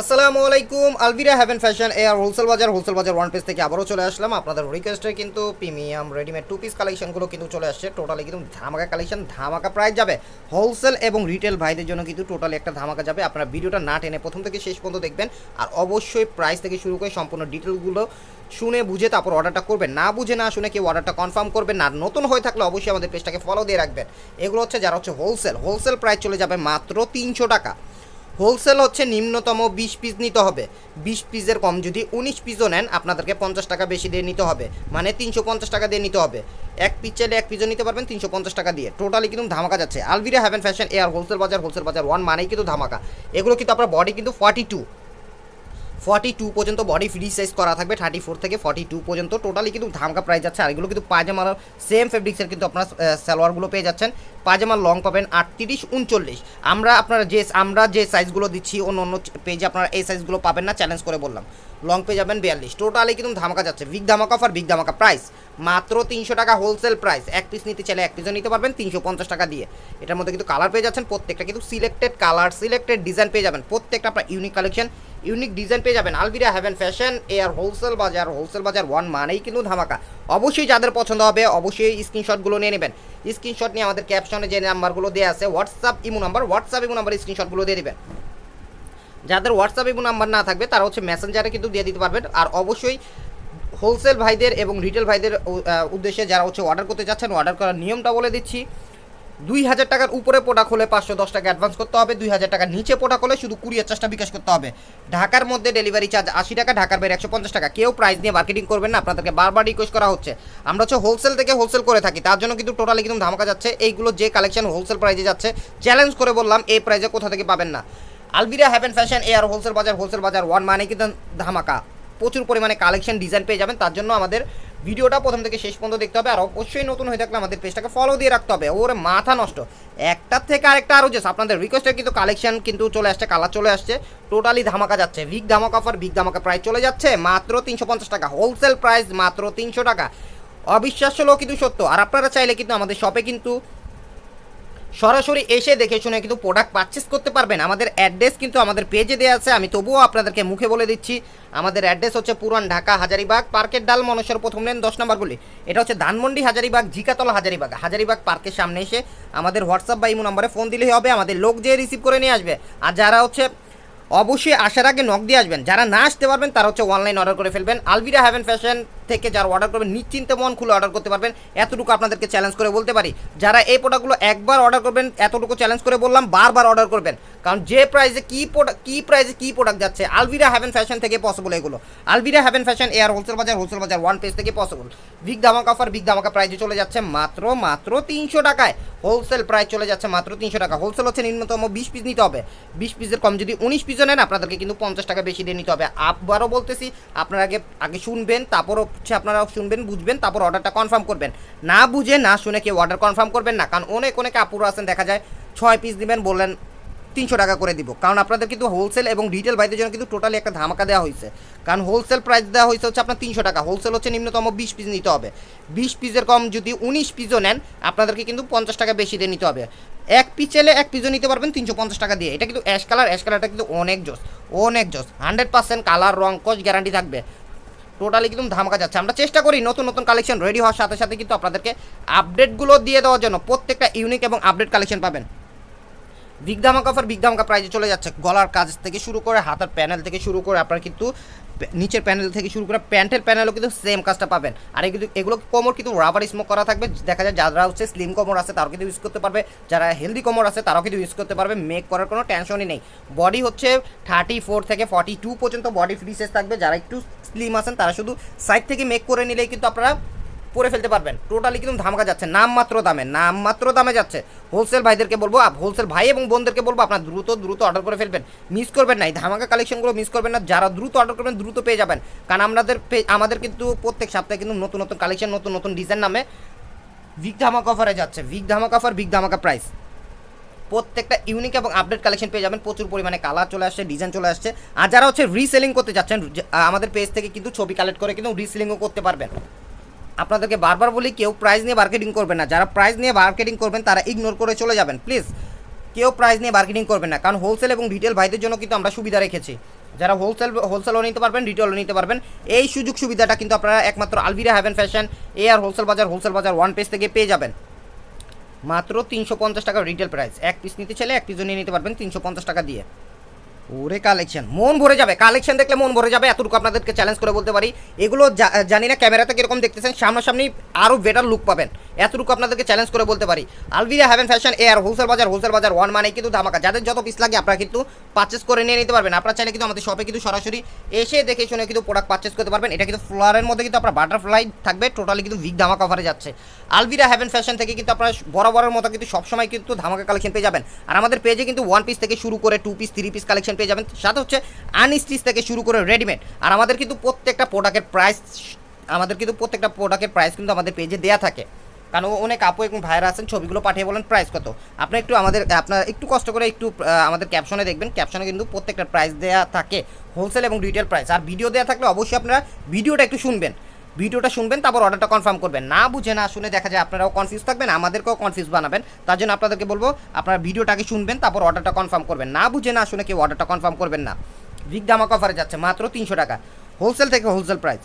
আসসালামু আলাইকুম, Alvira Haven Fashion AR Wholesale Bazar Wholesale Bazar One page থেকে আবারও চলে আসলাম। আপনাদের রিকোয়েস্টে কিন্তু প্রিমিয়াম রেডিমেড টু পিস কালেকশনগুলো কিন্তু চলে আসছে। টোটালি কিন্তু ধামাকা কালেকশন ধামাকা প্রাইস যাবে। হোলসেল এবং রিটেল ভাইদের জন্য কিন্তু টোটালি একটা ধামাকা যাবে। আপনারা ভিডিওটা না টেনে প্রথম থেকে শেষ পর্যন্ত দেখবেন। আর অবশ্যই প্রাইস থেকে শুরু করে সম্পূর্ণ ডিটেলগুলো শুনে বুঝে তারপর অর্ডারটা করবেন। না বুঝে না শুনে কেউ অর্ডারটা কনফার্ম করবেন না। নতুন হয়ে থাকলে অবশ্যই আমাদের পেজটাকে ফলো দিয়ে রাখবেন। এগুলো হচ্ছে যারা হচ্ছে হোলসেল হোলসেল প্রাইস চলে যাবে মাত্র তিনশো টাকা। হোলসেল হচ্ছে নিম্নতম বিশ পিস নিতে হবে। বিশ পিসের কম যদি উনিশ পিসও নেন, আপনাদেরকে পঞ্চাশ টাকা বেশি দিয়ে নিতে হবে। মানে তিনশো পঞ্চাশ টাকা দিয়ে নিতে হবে। এক পিস চাইলে এক পিসও নিতে পারবেন, তিনশো পঞ্চাশ টাকা দিয়ে। টোটালি কিন্তু ধামাকা যাচ্ছে। Alvira Haven Fashion AR Wholesale Bazar Wholesale Bazar One মানেই কিন্তু ধামাকা। এগুলো কিন্তু আপনার বডি কিন্তু ফর্টি টু ফর্টি টু পর্যন্ত বডি ফ্রি সাইজ করা থাকবে থার্টি ফোর থেকে ফর্টি টু পর্যন্ত। টোটালি কিন্তু ধামকা প্রাইস যাচ্ছে। আর এগুলো কিন্তু পাজামার সেম ফেব্রিক্সের কিন্তু আপনার সালোয়ারগুলো পেয়ে যাচ্ছেন। পাজামার লং পাবেন আটত্রিশ, উনচল্লিশ। আমরা আপনারা যে, আমরা যে সাইজগুলো দিচ্ছি, অন্য অন্য পেজে আপনারা এই সাইজগুলো পাবেন না চ্যালেঞ্জ করে বললাম। লং পেয়ে যাবেন বিয়াল্লিশ। টোটালি কিন্তু ধামাকা যাচ্ছে। বিগ ধামাকা অফার বিগ ধামাকা প্রাইস মাত্র তিনশো টাকা হোলসেল প্রাইস এক পিস নিতে চাইলে এক পিসও নিতে পারবেন, তিনশো পঞ্চাশ টাকা দিয়ে। এটার মধ্যে কিন্তু কালার পেয়ে যাচ্ছেন প্রত্যেকটা। কিন্তু সিলেক্টেড কালার সিলেক্টেড ডিজাইন পেয়ে যাবেন। প্রত্যেকটা আপনার ইউনিক কালেকশন ইউনিক ডিজাইন পেয়ে যাবেন। আলবিরা Haven Fashion AR Wholesale Bazar Wholesale Bazar One মানেই কিন্তু ধামাকা। অবশ্যই যাদের পছন্দ হবে, অবশ্যই স্ক্রিনশটগুলো নিয়ে নেবেন। স্ক্রিনশট নিয়ে আমাদের ক্যাপশনে যে নাম্বারগুলো দেওয়া আছে WhatsApp imo number WhatsApp imo number স্ক্রিনশটগুলো দিয়ে দেবেন। যাদের হোয়াটসঅ্যাপ ইমো নাম্বার না থাকবে, তারা হচ্ছে মেসেঞ্জারে কিন্তু দিয়ে দিতে পারবেন। আর অবশ্যই হোলসেল ভাইদের এবং রিটেল ভাইদের উদ্দেশ্যে যারা হচ্ছে অর্ডার করতে যাচ্ছেন অর্ডার করার নিয়মটা বলে দিচ্ছি। দুই হাজার টাকার উপরে প্রোডাক্ট হলে পাঁচশো দশ টাকা অ্যাডভান্স করতে হবে, দুই হাজার টাকার নিচে প্রোডাক্ট হলে শুধু কুড়িয়ার চার্জটা বিকাশ করতে হবে। ঢাকার মধ্যে ডেলিভারি চার্জ আশি টাকা, ঢাকার বাইরে একশো পঞ্চাশ টাকা। কেউ প্রাইস নিয়ে মার্কেটিং করবেন না, আপনাদেরকে বারবার রিকোয়েস্ট করা হচ্ছে। আমরা হচ্ছে হোলসেল থেকে হোলসেল করে থাকি, তার জন্য কিন্তু টোটালি কিন্তু ধামাকা যাচ্ছে। এইগুলো যে কালেকশন হোলসেল প্রাইজে যাচ্ছে চ্যালেঞ্জ করে বললাম, এই প্রাইজে কোথা থেকে পাবেন না। আলবিরা Haven Fashion AR Wholesale Bazar Wholesale Bazar One মানে কিন্তু ধামাকা। প্রচুর পরিমাণে কালেকশন ডিজাইন পেয়ে যাবেন, তার জন্য আমাদের ভিডিওটা প্রথম থেকে শেষ পর্যন্ত দেখতে হবে, আর অবশ্যই নতুন হয়ে থাকলে আমাদের পেজটাকে ফলো দিয়ে রাখতে হবে। ওর মাথা নষ্ট। একটার থেকে আরেকটা আরও যে আপনাদের রিকোয়েস্টের কিন্তু কালেকশন কিন্তু চলে আসছে কালার চলে আসছে টোটালি ধামাকা যাচ্ছে। বিগ ধামাকা অফার বিগ ধামাকা প্রাইস চলে যাচ্ছে, মাত্র তিনশো পঞ্চাশ টাকা। হোলসেল প্রাইস মাত্র তিনশো টাকা। অবিশ্বাস্য হলেও কিন্তু সত্য। আর আপনারা চাইলে কিন্তু আমাদের শপে কিন্তু সরাসরি এসে দেখে শুনে কিন্তু প্রোডাক্ট পারচেস করতে পারবেন। আমাদের অ্যাড্রেস কিন্তু আমাদের পেজে দেওয়া আছে। আমি তবুও আপনাদেরকে মুখে বলে দিচ্ছি, আমাদের অ্যাড্রেস হচ্ছে পুরান ঢাকা হাজারিবাগ, পার্কের ডাল মনসর প্রথম লেন দশ নম্বর নম্বরগুলি এটা হচ্ছে ধানমন্ডি হাজারিবাগ, ঝিকাতলা হাজারিবাগ। হাজারিবাগ পার্কের সামনে এসে আমাদের হোয়াটসঅ্যাপ বা ইমো নম্বরে ফোন দিলেই হবে। আমাদের লোক যেয়ে রিসিভ করে নিয়ে আসবে। আর যারা হচ্ছে অবশ্যই আসার আগে নক দিয়ে আসবেন। যারা না আসতে পারবেন, তারা হচ্ছে অনলাইন অর্ডার করে ফেলবেন। আলভিরা হ্যাভেন ফ্যাশন থেকে যারা অর্ডার করবেন, নিশ্চিন্তে মন খুলে অর্ডার করতে পারবেন। এতটুকু আপনাদেরকে চ্যালেঞ্জ করে বলতে পারি, যারা এই প্রোডাক্টগুলো একবার অর্ডার করবেন, এতটুকু চ্যালেঞ্জ করে বললাম, বারবার অর্ডার করবেন। কারণ যে প্রাইসে কী প্রোডাক্ট কী প্রাইসে কী প্রোডাক্ট যাচ্ছে আলভিরা হ্যাভেন ফ্যাশন থেকে পসিবল এগুলো। Alvira Haven Fashion AR Wholesale Bazar Wholesale Bazar One page থেকে পসিবল বিগ ধামাকা অফার বিগ ধামাকা প্রাইসে চলে যাচ্ছে মাত্র মাত্র তিনশো টাকায়। হোলসেল প্রাইস চলে যাচ্ছে মাত্র তিনশো টাকা। হোলসেল হচ্ছে নিম্নতম বিশ পিস নিতে হবে। বিশ পিসের কম যদি উনিশ পিসও নেন, আপনাদেরকে কিন্তু পঞ্চাশ টাকা বেশি দিয়ে নিতে হবে। আবারও বলতেছি, আপনারা আগে আগে শুনবেন তারপর হচ্ছে আপনারা শুনবেন, বুঝবেন, তারপর অর্ডারটা কনফার্ম করবেন। না বুঝে, না শুনে কেউ অর্ডার কনফার্ম করবেন না, কারণ অনেক অনেক আপুরো আছেন, দেখা যায়, ছয় পিস দিবেন, বললেন তিনশো টাকা করে দিব। কারণ আপনাদের কিন্তু হোলসেল এবং রিটেল ভাইদের জন্য কিন্তু টোটালি একটা ধামাকা দেওয়া হয়েছে। কারণ হোলসেল প্রাইস দেওয়া হয়েছে হচ্ছে আপনার তিনশো টাকা। হোলসেল হচ্ছে নিম্নতম বিশ পিস নিতে হবে। বিশ পিসের কম যদি উনিশ পিসও নেন, আপনাদেরকে কিন্তু পঞ্চাশ টাকা বেশি দিয়ে নিতে হবে। এক পিস চাইলে এক পিসও নিতে পারবেন তিনশো পঞ্চাশ টাকা দিয়ে। এটা কিন্তু অ্যাশ কালার অ্যাশ কালারটা কিন্তু অনেক জোস অনেক জোস। হান্ড্রেড পার্সেন্ট কালার রং কোচ গ্যারান্টি থাকবে। টোটালি কিন্তু ধামাকা যাচ্ছে। আমরা চেষ্টা করি নতুন নতুন কালেকশন রেডি হওয়ার সাথে সাথে কিন্তু আপনাদেরকে আপডেটগুলো দিয়ে দেওয়ার জন্য প্রত্যেকটা ইউনিক এবং আপডেট কালেকশন পাবেন। বিগ ধামাকা অফার বিগ ধামাকা প্রাইজে চলে যাচ্ছে। গলার কাজ থেকে শুরু করে, হাতের প্যানেল থেকে শুরু করে, আপনার কিন্তু নিচের প্যানেল থেকে শুরু করে, প্যান্টের প্যানেলও কিন্তু সেম কাজটা পাবেন। আর কিন্তু এগুলো কোমর কিন্তু রাবার স্মোক করা থাকবে। দেখা যায় যারা হচ্ছে স্লিম কোমর আছে, তারাও কিন্তু ইউজ করতে পারবে। যারা হেলদি কোমর আছে, তারাও কিন্তু ইউজ করতে পারবে। মেক করার কোনো টেনশনই নেই। বডি হচ্ছে থার্টি ফোর থেকে ফর্টি টু পর্যন্ত বডি ফ্রি সাইজ থাকবে। যারা একটু স্লিম আছেন, তারা শুধু সাইড থেকে মেক করে নিলেই কিন্তু আপনারা পরে ফেলতে পারবেন। টোটালি কিন্তু ধামাকা যাচ্ছে। নামমাত্র দামে নামমাত্র দামে যাচ্ছে। হোলসেল ভাইদেরকে বলব হোলসেল ভাই এবং বোনদেরকে বলব, আপনার দ্রুত দ্রুত অর্ডার করে ফেলবেন। মিস করবেন না, এই ধামাকা কালেকশনগুলো মিস করবেন না। যারা দ্রুত অর্ডার করবেন, দ্রুত পেয়ে যাবেন। কারণ আমাদের আমাদের কিন্তু প্রত্যেক সপ্তাহে কিন্তু নতুন নতুন কালেকশন নতুন নতুন ডিজাইন নামে বিগ ধামাকা অফারে যাচ্ছে। বিগ ধামাকা অফার বিগ ধামাকা প্রাইস প্রত্যেকটা ইউনিক এবং আপডেট কালেকশন পেয়ে যাবেন। প্রচুর পরিমাণে কালার চলে আসছে ডিজাইন চলে আসছে। আর যারা হচ্ছে রিসেলিং করতে যাচ্ছেন আমাদের পেজ থেকে কিন্তু ছবি কালেক্ট করে কিন্তু রিসেলিংও করতে পারবেন। আপনাদেরকে বারবার বলি, কেউ প্রাইজ নিয়ে মার্কেটিং করবেন না। যারা প্রাইজ নিয়ে মার্কেটিং করবেন, তারা ইগনোর করে চলে যাবেন। প্লিজ কেউ প্রাইজ নিয়ে মার্কেটিং করবেন না। কারণ হোলসেল এবং রিটেল ভাইদের জন্য কিন্তু আমরা সুবিধা রেখেছি। যারা হোলসেল হোলসেলও নিতে পারবেন রিটেলও নিতে পারবেন। এই সুযোগ সুবিধাটা কিন্তু আপনারা একমাত্র Alvira Haven Fashion A R Wholesale Bazar Wholesale Bazar One page থেকে পেয়ে যাবেন। মাত্র তিনশো পঞ্চাশ টাকা রিটেল প্রাইস এক পিস নিতে চাইলে এক পিস নিয়ে নিতে পারবেন তিনশো পঞ্চাশ টাকা দিয়ে। ওরে কালেকশন মন ভরে যাবে। কালেকশন দেখলে মন ভরে যাবে, এতটুকু আপনাদেরকে চ্যালেঞ্জ করে বলতে পারি। এগুলো জানি না, ক্যামেরাতে কীরকম দেখতেছেন, সামনাসামনি আরও বেটার লুক পাবেন। এতটুকু আপনাদেরকে চ্যালেঞ্জ করে বলতে পারি। Alvira Haven Fashion AR Wholesale Bazar Wholesale Bazar One মানে কিন্তু ধামাকা। যাদের যত পিস লাগে আপনারা কিন্তু পারচেস করে নিয়ে নিতে পারবেন। আপনারা চাইলে কিন্তু আমাদের শপে কিন্তু সরাসরি এসে দেখে শুনে কিন্তু প্রোডাক্ট পারচেস করতে পারবেন। এটা কিন্তু ফ্লোয়ারের মধ্যে কিন্তু আপনার বাটারফ্লাই থাকবে টোটালি কিন্তু ভিক ধামাকা অফারে যাচ্ছে। আলভিরা হ্যাভেন ফ্যাশন থেকে কিন্তু আপনারা বরাবরের মতো কিন্তু সবসময় কিন্তু ধামাকা কালেকশন পেয়ে যাবেন। আর আমাদের পেজে কিন্তু ওয়ান পিস থেকে শুরু করে two piece three piece collection পেয়ে যাবেন। সাথে হচ্ছে আনস্টিচ থেকে শুরু করে রেডিমেড আর আমাদের কিন্তু প্রত্যেকটা প্রোডাক্টের প্রাইস আমাদের কিন্তু প্রত্যেকটা প্রোডাক্টের প্রাইস কিন্তু আমাদের পেজে দেওয়া থাকে। কারণ অনেক আপু এবং ভাইরা আছেন, ছবিগুলো পাঠিয়ে বলেন প্রাইস কত। আপনি একটু আমাদের, আপনার একটু কষ্ট করে একটু আমাদের ক্যাপশনে দেখবেন। ক্যাপশনে কিন্তু প্রত্যেকটা প্রাইস দেওয়া থাকে হোলসেল এবং রিটেল প্রাইস আর ভিডিও দেওয়া থাকলে অবশ্যই আপনারা ভিডিওটা একটু শুনবেন। ভিডিওটা শুনবেন, তারপর অর্ডারটা কনফার্ম করবেন। না বুঝে, না শুনে দেখা যায় আপনারাও কনফিউজ থাকবেন, আমাদেরকেও কনফিউজ বানাবেন। তার জন্য আপনাদেরকে বলব, আপনারা ভিডিওটাকে শুনবেন, তারপর অর্ডারটা কনফার্ম করবেন। না বুঝে, না শুনে কেউ অর্ডারটা কনফার্ম করবেন না। বিগ দামাক অফারে যাচ্ছে, মাত্র তিনশো টাকা। হোলসেল থেকে হোলসেল প্রাইস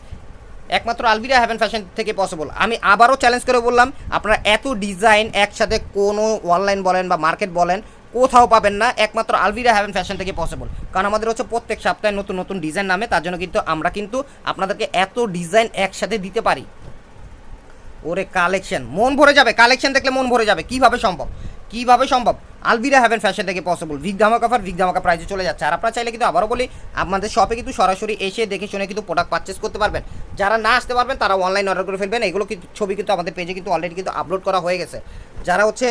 একমাত্র আলবিরা হ্যাভেন ফ্যাশন থেকে পসিবল আমি আবারও চ্যালেঞ্জ করে বললাম, আপনারা এত ডিজাইন একসাথে কোনো অনলাইন বলেন বা মার্কেট বলেন, কোথাও পাবেন না, একমাত্র আলভিরা হ্যাভেন ফ্যাশন থেকে পসিবল কারণ আমাদের হচ্ছে প্রত্যেক সপ্তাহে নতুন নতুন ডিজাইন নামে, তার জন্য কিন্তু আমরা কিন্তু আপনাদেরকে এত ডিজাইন একসাথে দিতে পারি। ওরে কালেকশন মন ভরে যাবে। কালেকশন দেখলে মন ভরে যাবে। কীভাবে সম্ভব? কীভাবে সম্ভব? আলভিরা হ্যাভেন ফ্যাশন থেকে পসিবল ভিক ধামাকা অফার ভিক ধামাকা প্রাইজে চলে যাচ্ছে। আর আপনারা চাইলে কিন্তু আবারও বলি, আপনাদের শপে কিন্তু সরাসরি এসে দেখে শুনে কিন্তু প্রোডাক্ট পারচেস করতে পারবেন। যারা না আসতে পারবেন, তারা অনলাইন অর্ডার করে ফেলবেন। এগুলো কিন্তু, ছবি কিন্তু আমাদের পেজে কিন্তু অলরেডি কিন্তু আপলোড করা হয়ে গেছে। যারা হচ্ছে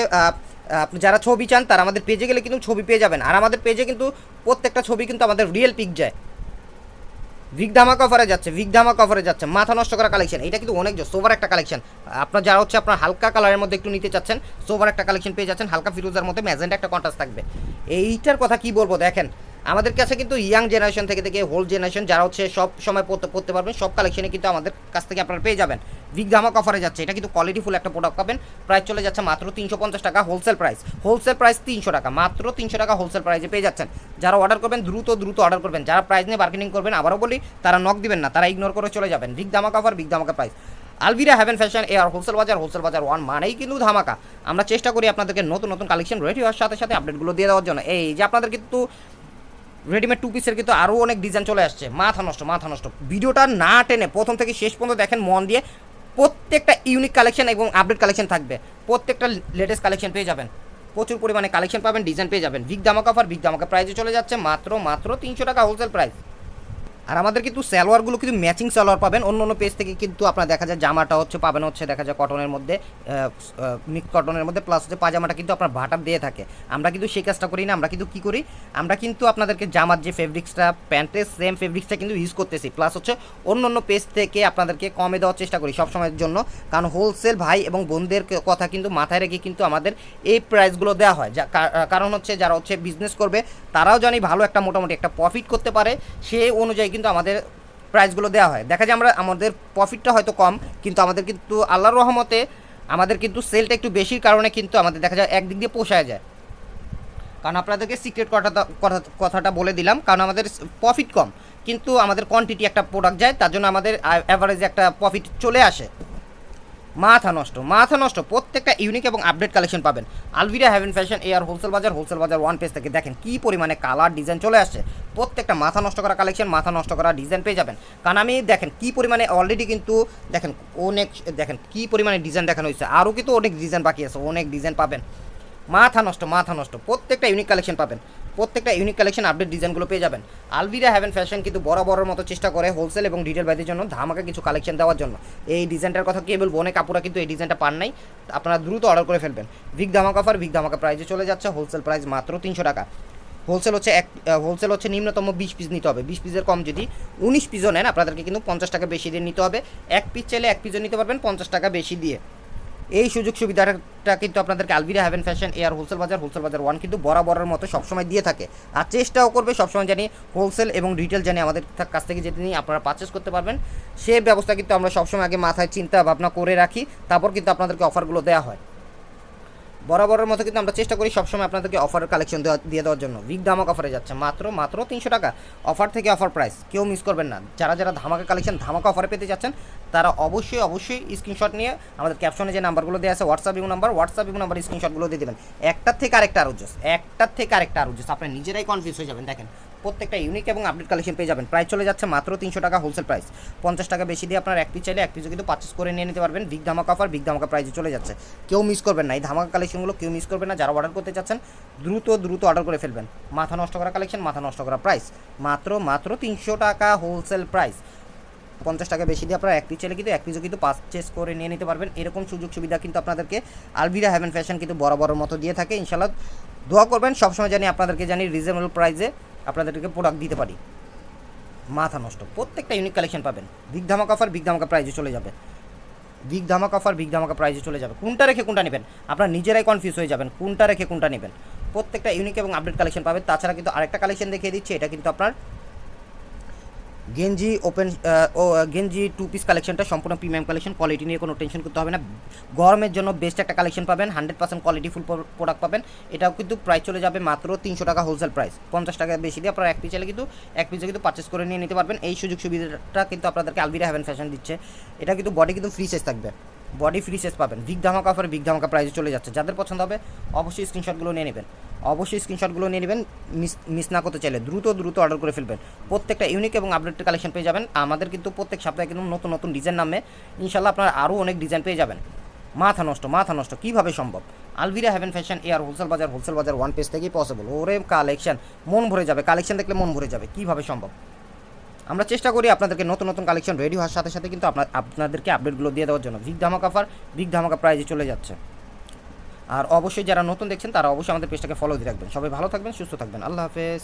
আপনি যারা ছবি চান, তারা আমাদের পেজে গেলে কিন্তু ছবি পেয়ে যাবেন। আর আমাদের পেজে কিন্তু প্রত্যেকটা ছবি কিন্তু আমাদের রিয়েল পিক যায়। ভিক ধামাকা অফারে যাচ্ছে ভিক ধামাকা অফারে যাচ্ছে। মাথা নষ্ট করা কালেকশন এটা কিন্তু অনেক সোভার একটা কালেকশন আপনার যারা হচ্ছে আপনার হালকা কালারের মধ্যে একটু নিতে চাচ্ছেন সোভার একটা কালেকশন পেয়ে যাচ্ছেন, হালকা ফিরোজার মধ্যে ম্যাজেন্ট একটা কন্ট্রাস্ট থাকবে। এইটার কথা কি বলব, দেখেন আমাদের কাছে কিন্তু ইয়াং জেনারেশন থেকে থেকে হোল জেনারেশন যারা হচ্ছে সব সময় পড়তে পড়তে পারবেন, সব কালেকশনে কিন্তু আমাদের কাছ থেকে আপনারা পেয়ে যাবেন। বিগ ধামাক অফারে যাচ্ছে। এটা কিন্তু কোয়ালিটি ফুল একটা প্রোডাক্ট পাবেন। প্রাইস চলে যাচ্ছে মাত্র তিনশো পঞ্চাশ টাকা হোলসেল প্রাইস হোলসেল প্রাইস তিনশো টাকা। মাত্র তিনশো টাকা হোলসেল প্রাইসে পেয়ে যাচ্ছেন। যারা অর্ডার করবেন, দ্রুত দ্রুত অর্ডার করবেন। যারা প্রাইস নিয়ে বার্গেনিং করবেন, আবারও বলি, তারা নক দিবেন না। তারা ইগনোর করে চলে যাবেন। বিগ ধামাক অফার বিগ ধামাকা price Alvira Haven Fashion A R Wholesale Bazar Wholesale Bazar One মানেই কিন্তু ধামাকা। আমরা চেষ্টা করি আপনাদেরকে নতুন নতুন কালেকশন রেডি হওয়ার সাথে সাথে আপডেটগুলো দিয়ে দেওয়ার জন্য। এই যে আপনাদের কিন্তু রেডিমেড টু পিসের কিন্তু আরও অনেক ডিজাইন চলে আসছে। মাথা নষ্ট মাথা নষ্ট। ভিডিওটা না টেনে প্রথম থেকে শেষ পর্যন্ত দেখেন মন দিয়ে প্রত্যেকটা ইউনিক কালেকশন এবং আপডেট কালেকশন থাকবে। প্রত্যেকটা লেটেস্ট কালেকশন পেয়ে যাবেন। প্রচুর পরিমাণে কালেকশন পাবেন ডিজাইন পেয়ে যাবেন। Big dhamaka offer big dhamaka প্রাইজে চলে যাচ্ছে মাত্র মাত্র তিনশো টাকা হোলসেল প্রাইস আর আমাদের কিন্তু সালোয়ারগুলো কিন্তু ম্যাচিং সালোয়ার পাবেন। অন্য অন্য পেজ থেকে কিন্তু আপনার দেখা যায় জামাটা হচ্ছে পাবেন হচ্ছে দেখা যায় কটনের মধ্যে মিক্স কটনের মধ্যে প্লাস হচ্ছে পাজামাটা কিন্তু আপনার ভাটার দিয়ে থাকে। আমরা কিন্তু সেই কাজটা করি না, আমরা কিন্তু কী করি? আমরা কিন্তু আপনাদেরকে জামার যে ফেব্রিক্সটা প্যান্টের সেম ফেব্রিক্সটা কিন্তু ইউজ করতেছি। প্লাস হচ্ছে অন্য অন্য পেজ থেকে আপনাদেরকে কমে দেওয়ার চেষ্টা করি সবসময়ের জন্য। কারণ হোলসেল ভাই এবং বোনদের কথা কিন্তু মাথায় রেখে কিন্তু আমাদের এই প্রাইসগুলো দেওয়া হয়। যা কারণ হচ্ছে যারা হচ্ছে বিজনেস করবে, তারাও জানি ভালো একটা মোটামুটি একটা প্রফিট করতে পারে। সে অনুযায়ী কিন্তু আমাদের প্রাইসগুলো দেওয়া হয়। দেখা যায় আমরা, আমাদের প্রফিটটা হয়তো কম, কিন্তু আমাদের কিন্তু আল্লাহর রহমতে আমাদের কিন্তু সেলটা একটু বেশির কারণে কিন্তু আমাদের দেখা যায় একদিক দিয়ে পোষায় যায়। কারণ আপনাদেরকে সিক্রেট কথাটা, কথা- কথাটা বলে দিলাম, কারণ আমাদের প্রফিট কম, কিন্তু আমাদের কোয়ান্টিটি একটা প্রোডাক্ট যায়, তার জন্য আমাদের অ্যাভারেজ একটা প্রফিট চলে আসে। মাথা নষ্ট মাথা নষ্ট, প্রত্যেকটা ইউনিক এবং আপডেট কালেকশন পাবেন। Alvira Haven Fashion AR Wholesale Bazar Wholesale Bazar One page থেকে দেখেন কি পরিমাণে কালার ডিজাইন চলে আসছে। প্রত্যেকটা মাথা নষ্ট করা কালেকশন মাথা নষ্ট করা ডিজাইন পেয়ে যাবেন। কারণ আমি দেখেন কি পরিমাণে অলরেডি কিন্তু দেখেন অনেক, দেখেন কি পরিমাণে ডিজাইন দেখানো হয়েছে। আরও কিন্তু অনেক ডিজাইন বাকি আছে, অনেক ডিজাইন পাবেন। মাথা নষ্ট মাথা নষ্ট, প্রত্যেকটা ইউনিক কালেকশন পাবেন। প্রত্যেকটা ইউনিক কালেকশন আপডেট ডিজাইনগুলো পেয়ে যাবেন। আলভিরা হ্যাভেন ফ্যাশন কিন্তু বড় বড়র মতো চেষ্টা করে হোলসেল এবং রিটেল বাইদের জন্য ধামাকা কিছু কালেকশন দেওয়ার জন্য। এই ডিজাইনটার কথা কে বলব? অনেক কাপড়া কিন্তু এই ডিজাইনটা পান নাই। আপনারা দ্রুত অর্ডার করে ফেলবেন। ভিক ধামাকা অফার ভিক ধামাকা প্রাইজে চলে যাচ্ছে। হোলসেল প্রাইস মাত্র তিনশো টাকা। হোলসেল হচ্ছে এক হোলসেল হচ্ছে নিম্নতম বিশ পিস নিতে হবে। বিশ পিসের কম যদি উনিশ পিসও নেন, আপনাদেরকে কিন্তু পঞ্চাশ টাকা বেশি দিয়ে নিতে হবে। এক পিস চাইলে এক পিসও নিতে পারবেন, পঞ্চাশ টাকা বেশি দিয়ে। এই সুযোগ সুবিধাটা কিন্তু আপনাদেরকে Alvira haven fashion air wholesale বাজার হোলসেল বাজার ওয়ান কিন্তু বরাবরের মতো সবসময় দিয়ে থাকে। আর চেষ্টাও করবে সবসময় জানি হোলসেল এবং রিটেল জানি আমাদের কাছ থেকে যেতে নিয়ে আপনারা পারচেস করতে পারবেন। সে ব্যবস্থা কিন্তু আমরা সবসময় আগে মাথায় চিন্তা ভাবনা করে রাখি, তারপর কিন্তু আপনাদেরকে অফারগুলো দেওয়া হয়। বরাবরের মতো কিন্তু আমরা চেষ্টা করি সবসময় আপনাদেরকে অফারের কালেকশন দিয়ে দেওয়ার জন্য। বিগ ধামাক অফারে যাচ্ছে। মাত্র মাত্র তিনশো টাকা। অফার থেকে অফার প্রাইস কেউ মিস করবেন না। যারা যারা ধামাকা কালেকশন ধামাকা অফারে পেতে যাচ্ছেন, তারা অবশ্যই অবশ্যই স্ক্রিনশট নিয়ে আমাদের ক্যাপশনে যে নাম্বারগুলো দেওয়া আছে WhatsApp you number WhatsApp you number স্ক্রিনশটগুলো দিয়ে দেবেন। একটার থেকে আরেকটা আরও জোস একটার থেকে আরেকটা আরও জোস আপনার নিজেরাই কনফিউজ হয়ে যাবেন, দেখেন। প্রত্যেকটা ইউনিক এবং আপডেট কালেকশন পেয়ে যাবেন। প্রাইস চলে যাচ্ছে মাত্র তিনশো টাকা হোলসেল প্রাইস পঞ্চাশ টাকা বেশি দিয়ে আপনার এক পিস চাইলে এক পিসও কিন্তু পারচেস করে নিয়ে নিতে পারবেন। বিগ ধামাকা অফার বিগ ধামাকা প্রাইসে চলে যাচ্ছে। কেউ মিস করবেন না। এই ধামাকা কালেকশনগুলো কেউ মিস করবেন না। যারা অর্ডার করতে চাচ্ছেন, দ্রুত দ্রুত অর্ডার করে ফেলবেন। মাথা নষ্ট করা কালেকশন মাথা নষ্ট করা প্রাইস মাত্র মাত্র তিনশো টাকা হোলসেল প্রাইস পঞ্চাশ টাকা বেশি দিয়ে আপনারা এক পিস চাইলে কিন্তু এক পিসও কিন্তু পারচেস করে নিয়ে নিতে পারবেন। এরকম সুযোগ সুবিধা কিন্তু আপনাদেরকে আলভিরা হ্যাভেন ফ্যাশন কিন্তু বরাবরের মতো দিয়ে থাকে। ইনশাল্লাহ দোয়া করবেন। সবসময় জানি আপনাদেরকে জানি রিজনেবল প্রাইসে আপনাদেরকে প্রোডাক্ট দিতে পারি। মাথা নষ্ট। প্রত্যেকটা ইউনিক কালেকশন পাবেন। বিগ ধামাক অফার বিগ ধামাকা প্রাইজে চলে যাবে। বিগ ধামাক অফার বিগ ধামাকা প্রাইজে চলে যাবে। কোনটা রেখে কোনটা নেবেন? আপনার নিজেরাই কনফিউজ হয়ে যাবেন, কোনটা রেখে কোনটা নেবেন। প্রত্যেকটা ইউনিক এবং আপডেট কালেকশন পাবেন। তাছাড়া কিন্তু আরেকটা কালেকশন দেখিয়ে দিচ্ছি, এটা কিন্তু আপনার গেঞ্জি ওপেন ও গেঞ্জি টু পিস কালেকশনটা সম্পূর্ণ প্রিমিয়াম কালেকশন কোয়ালিটি নিয়ে কোনো টেনশন করতে হবে না। গরমের জন্য বেস্ট একটা কালেকশন পাবেন hundred percent quality full product পাবেন। এটাও কিন্তু প্রাইস চলে যাবে মাত্র তিনশো টাকা হোলসেল প্রাইস পঞ্চাশ টাকা বেশি দিয়ে আপনারা এক পিস চাইলে কিন্তু, এক পিসে কিন্তু পার্চেস করে নিয়ে নিতে পারবেন। এই সুযোগ সুবিধাটা কিন্তু আপনাদেরকে আলবিরা হ্যাভেন ফ্যাশন দিচ্ছে। এটা কিন্তু বডি কিন্তু ফ্রি সাইজ থাকবে। বডি ফ্রি সাইজ পাবেন। বিগ ধামাকা অফারে বিগ ধামাকা প্রাইসে চলে যাচ্ছে। যাদের পছন্দ হবে, অবশ্যই স্ক্রিনশটগুলো নিয়ে নেবেন। অবশ্যই স্ক্রিনশটগুলো নিয়ে নেবেন মিস মিস না করতে চাইলে দ্রুত দ্রুত অর্ডার করে ফেলবেন। প্রত্যেকটা ইউনিক এবং আপডেটেড কালেকশন পেয়ে যাবেন। আমাদের কিন্তু প্রত্যেক সপ্তাহে কিন্তু নতুন নতুন ডিজাইন নামে ইনশাল্লাহ আপনারা আরও অনেক ডিজাইন পেয়ে যাবেন। মাথা নষ্ট মাথা নষ্ট, কীভাবে সম্ভব? Alvira haven fashion air wholesale বাজার হোলসেল বাজার ওয়ান পেজ থেকেই পসিবল ওরে কালেকশন মন ভরে যাবে। কালেকশন দেখলে মন ভরে যাবে। কীভাবে সম্ভব? আমরা চেষ্টা করি আপনাদেরকে নতুন নতুন কালেকশন রেডি হওয়ার সাথে সাথে কিন্তু আপনার আপনাদেরকে আপডেটগুলো দিয়ে দেওয়ার জন্য। বিগ ধামাকা অফার বিগ ধামাকা প্রাইজে চলে যাচ্ছে। আর অবশ্যই যারা নতুন দেখছেন, তারা অবশ্যই আমাদের পেজটাকে ফলো দিয়ে রাখবেন। সবাই ভালো থাকবেন, সুস্থ থাকবেন। আল্লাহ হাফেজ।